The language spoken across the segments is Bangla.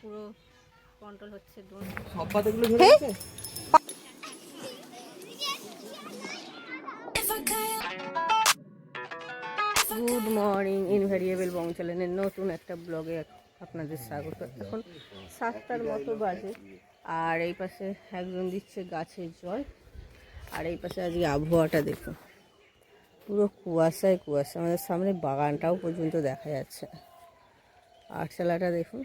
পুরো কন্ট্রোল হচ্ছে ড্রোন সব পাতাগুলো ধরে গেছে? গুড মর্নিং ইনভ্যারিয়েবল বং চ্যানেলের নতুন একটা ব্লগে আপনাদের স্বাগত। এখন সাতটার মতো বাজে আর এই পাশে একজন দিচ্ছে গাছের জল। আর এই পাশে আজকে আবহাওয়াটা দেখুন। পুরো কুয়াশায় কুয়াশা আমাদের সামনে বাগানটাও পর্যন্ত দেখা যাচ্ছে। আটচালাটা দেখুন।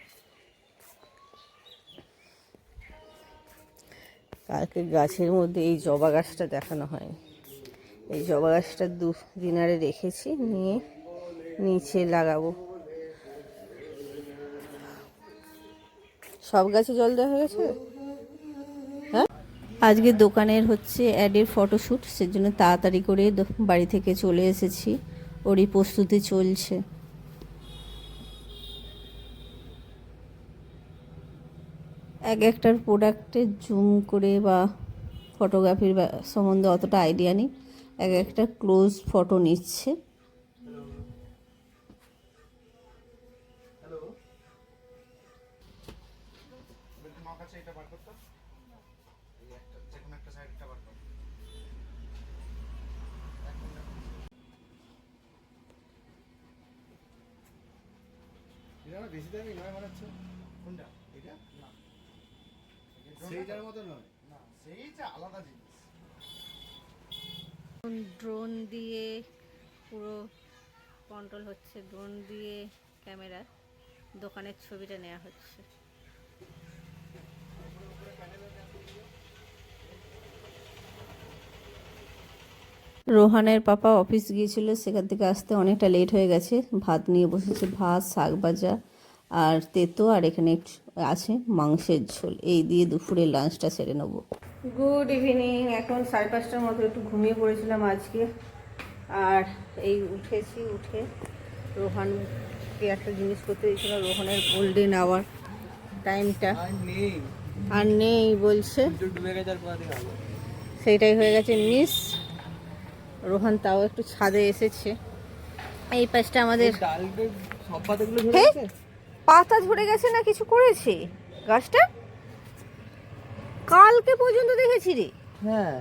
কালকে গাছের মধ্যে এই জবা গাছটা দেখানো হয়নি। এই জবা গাছটা দু দিনারে রেখেছি, নিয়ে নিচে লাগাবো। সব গাছে জল দেওয়া হয়ে গেছে? হ্যাঁ? আজকে দোকানের হচ্ছে অ্যাডের ফটোশ্যুট, সেজন্য তাড়াতাড়ি করে বাড়ি থেকে চলে এসেছি। ওরই প্রস্তুতি চলছে। এক একটার প্রোডাক্টে জুম করে বা ফটোগ্রাফির সম্বন্ধে অতটা আইডিয়া নেই। এক একটা ক্লোজ ফটো নিচ্ছে। বেশি দামি নয়, মনে হচ্ছে। কোনটা? এটা? সেইটার মতো নয়। না সেইটা আলাদা জিনিস। ড্রোন দিয়ে পুরো কন্ট্রোল হচ্ছে। ড্রোন দিয়ে ক্যামেরা দোকানের ছবিটা নেওয়া হচ্ছে। রোহানের পাপা অফিস গিয়েছিল সেখান থেকে আসতে অনেকটা লেট হয়ে গেছে। ভাত নিয়ে বসেছে ভাত শাক ভাজা আর তেতো আর এখানে একটু আছে মাংসের ঝোল। এই দিয়ে দুপুরে লাঞ্চটা সেরে নেব। গুড ইভিনিং এখন সাড়ে পাঁচটার মতো একটু ঘুমিয়ে পড়েছিলাম আজকে। আর এই উঠেছি উঠে রোহানকে একটা জিনিস করতে দিয়েছিল রোহানের গোল্ডেন আওয়ার টাইমটা আর নেই। বলছে। সেইটাই হয়ে গেছে মিস রোহান তাও একটু ছাদে এসেছে। এই পাশটা আমাদের সব পাতাগুলো পাতা ঝরে গেছে না কিছু করেছে? গাছটা? কালকে পর্যন্ত দেখেছি রে। হ্যাঁ।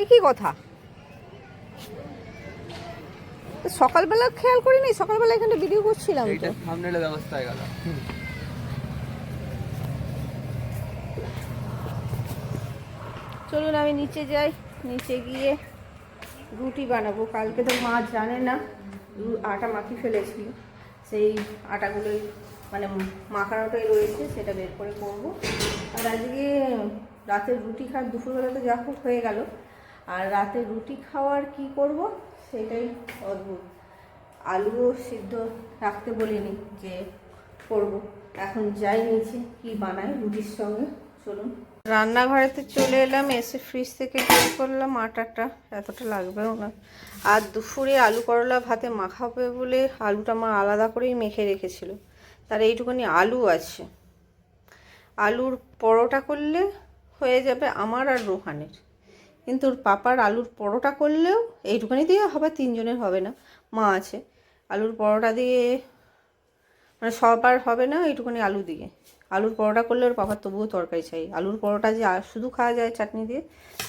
এ কি কথা? সকালবেলা খেয়াল করিনি সকালবেলা এখানে ভিডিও করছিলাম তো। এইটা সামনেলে ব্যবস্থা হয়ে গেল। চলুন আমি নিচে যাই নিচে গিয়ে রুটি বানাবো। কালকে তো মা জানে না আটা মাখি ফেলেছিল সেই আটাগুলোই মানে মাখানোটাই রয়েছে, সেটা বের করে করব। আর আজকে রাতে রুটি খাওয়ার, দুপুরবেলা তো যা হয়ে গেল। আর রাতে রুটি খাওয়ার কি করব, সেটাই অদ্ভুত আলুও সিদ্ধ রাখতে বলিনি যে করব। এখন যাই নিচে কি বানাই রুটির সঙ্গে, চলুন। রান্নাঘরেতে চলে এলাম, এসে ফ্রিজ থেকে বের করলাম। আটাটা এতটা লাগবেও না। আর দুপুরে আলু করলা ভাতে মাখাবে বলে আলুটা মা আলাদা করেই মেখে রেখেছিল। তার এইটুকুনি আলু আছে। আলুর পরোটা করলে হয়ে যাবে আমার আর রোহানের। কিন্তু ওর পাপার আলুর পরোটা করলেও এইটুকুনি দিয়ে হবে, তিনজনের হবে না, মা আছে। আলুর পরোটা দিয়ে মানে সবার হবে না এইটুকুনি আলু দিয়ে। আলুর পরোটা করলে ওর পাপার তবুও তরকারি চাই। আলুর পরোটা যে শুধু খাওয়া যায় চাটনি দিয়ে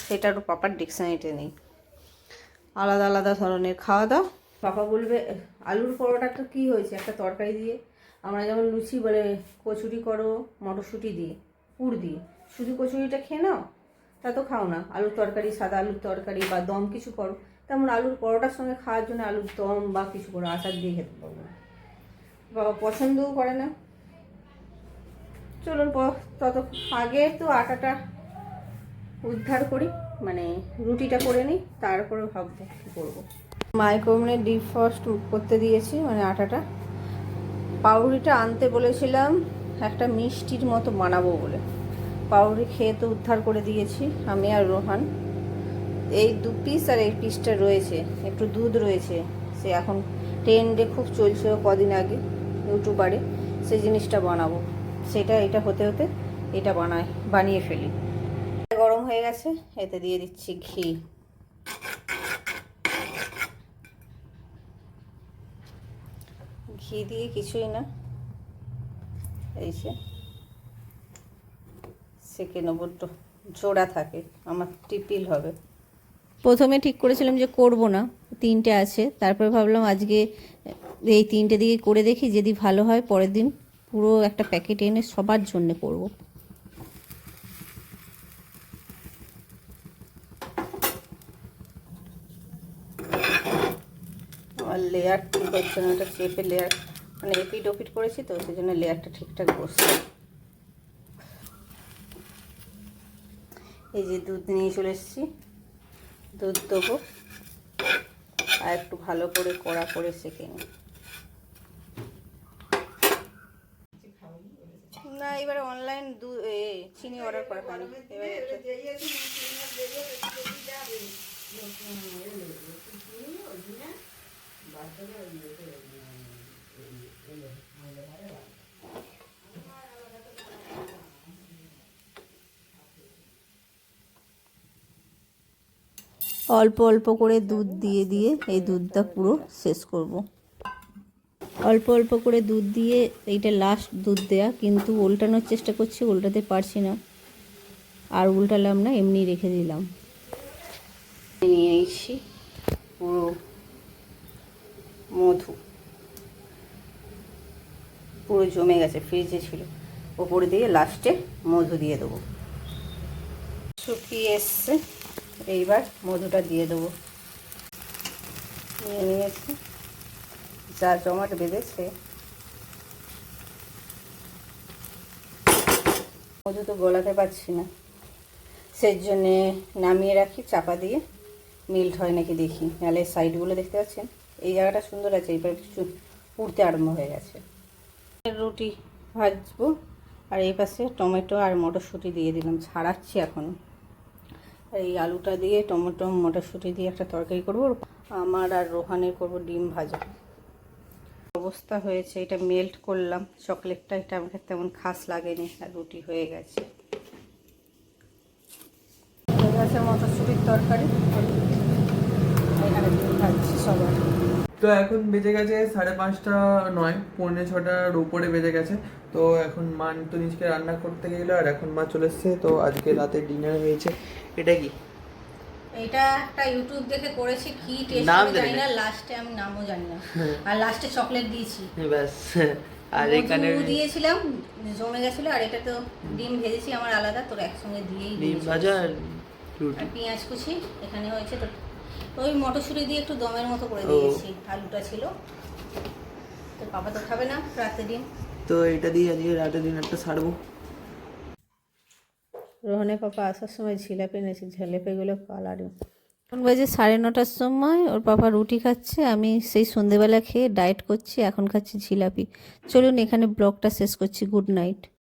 সেটা ওর পাপার ডিকশনারিতে নেই। আলাদা আলাদা ধরনের। খাওয়া দাওয়া পাপা বলবে, আলুর পরোটা পরোটাটা কী হয়েছে? একটা তরকারি দিয়ে। আমরা যেমন লুচি বলে, কচুরি করো, মটরশুঁটি দিয়ে, পুর দিয়ে। শুধু কচুরিটা খেয়ে নাও, তা তো খাও না। আলুর তরকারি, সাদা আলুর তরকারি বা দম কিছু করো। তেমন আলুর পরোটার সঙ্গে খাওয়ার জন্য আলুর দম বা কিছু করো, আচার দিয়ে খেতে পারব বাবা পছন্দও করে না। চলুন তত আগে তো আটাটা উদ্ধার করি মানে রুটিটা করে নিই, তারপরে ভাববো কী করব। মাইক্রোওভেনে ডিপ ফ্রস্ট করতে দিয়েছি মানে আটাটা। পাউরুটিটা আনতে বলেছিলাম, একটা মিষ্টির মতো বানাবো বলে। পাউরুটি খেয়ে তো উদ্ধার করে দিয়েছি, আমি আর রোহান। এই দু পিস আর এই পিসটা রয়েছে, একটু দুধ রয়েছে, সে এখন ট্রেন্ডে খুব চলছে কদিন আগে, ইউটিউবারে, সেই জিনিসটা বানাবো। সেটা এটা হতে হতে এটা বানায়, বানিয়ে ফেলি। গরম হয়ে গেছে, এতে দিয়ে দিচ্ছি ঘি। ঘি দিয়ে কিছুই না। এই যে, সেকে নেব জোড়া থাকে, আমার টিপিল হবে। প্রথমে ঠিক করেছিলাম যে করব না, তিনটে আছে। তারপরে ভাবলাম আজকে এই তিনটে দিকে করে দেখি, যদি ভালো হয় পরের দিন পুরো একটা প্যাকেট এনে সবার জন্য করব। লেয়ার ঠিক হচ্ছে না ওটা চেপে লেয়ার মানে এপিট ওপিট করেছি তো সেই জন্য লেয়ারটা ঠিকঠাক বসছে। এই যে দুধ নিয়ে চলে এসেছি। দুধ দেবো। আর একটু ভালো করে কড়া করে সেঁকে নিই। না, এবারে অনলাইন দু চিনি অর্ডার করা হয়নি এবারে অল্প অল্প করে দুধ দিয়ে দিয়ে এই দুধটা পুরো শেষ করব। অল্প অল্প করে দুধ দিয়ে এইটা লাস্ট দুধ দেয়া। কিন্তু উল্টানোর চেষ্টা করছি, উল্টাতে পারছি না। আর উল্টালাম না এমনি রেখে দিলাম। নিয়ে এসছি পুরো মধু। পুরো জমে গেছে ফ্রিজে ছিল। ওপরে দিয়ে লাস্টে মধু দিয়ে দেবো। শুকিয়ে এসছে, এইবার মধুটা দিয়ে দেবো। নিয়ে নিয়েছি। যা জমাট বেঁধেছে। মধু তো গলাতে পারছি না। সেই জন্যে নামিয়ে রাখি, চাপা দিয়ে। মিল্ট হয় নাকি দেখি। নাহলে সাইডগুলো দেখতে পাচ্ছেন? এই জায়গাটা সুন্দর আছে এইবার কিছু পুড়তে আরম্ভ হয়ে গেছে। রুটি ভাজবো, আর এই পাশে টমেটো আর মটরশুঁটি দিয়ে দিলাম। ছাড়াচ্ছি এখন এই আলুটা দিয়ে টমেটো, মটরশুঁটি দিয়ে একটা তরকারি করব। আমার আর রোহানের করব ডিম ভাজা। অবস্থা হয়েছে, এটা মেল্ট করলাম। চকলেটটা, এটা আমাকে তেমন খাস লাগেনি আর রুটি হয়ে গেছে। হয়ে গেছে মটরশুঁটির তরকারি। এখানে তো এখন বেজে গেছে সাড়ে পাঁচটা নয়, পৌনে ছটার উপরে বেজে গেছে। তো এখন মা তো নিজকে রান্না করতে গেলো আর এখন মা চলে এসছে। তো আজকে রাতে ডিনার হয়েছে। এটা কি? এটা একটা ইউটিউব দেখে করেছি কি টেস্ট নাম জানি না। না। লাস্টে আমি নামও জানি না। আর লাস্টে চকলেট দিয়েছি। ব্যাস আর এখানে দিয়েছিলাম জমে গেছিল আর এটা তো ডিম ভেজেছি আমার আলাদা তোর একসঙ্গে দিয়েই ডিম ভাজা আর পেঁয়াজ কুচি এখানে হয়েছে তো ওই মটরশুঁটি দিয়ে একটু দমের মতো করে দিয়েছি আলুটা ছিল। তো বাবা তো খাবে না রাতে ডিম। তো এটা দিয়ে আজকে রাতে ডিনারটা সারবো। রোহনের পাপা আসার সময় ঝিলাপি এনেছে ঝেলেপেগুলো কালার। এখন বাজে সাড়ে নটার সময়, ওর পাপা রুটি খাচ্ছে, আমি সেই সন্ধেবেলা খেয়ে ডায়েট করছি, এখন খাচ্ছি ঝিলাপি চলুন এখানে ব্লগটা শেষ করছি গুড নাইট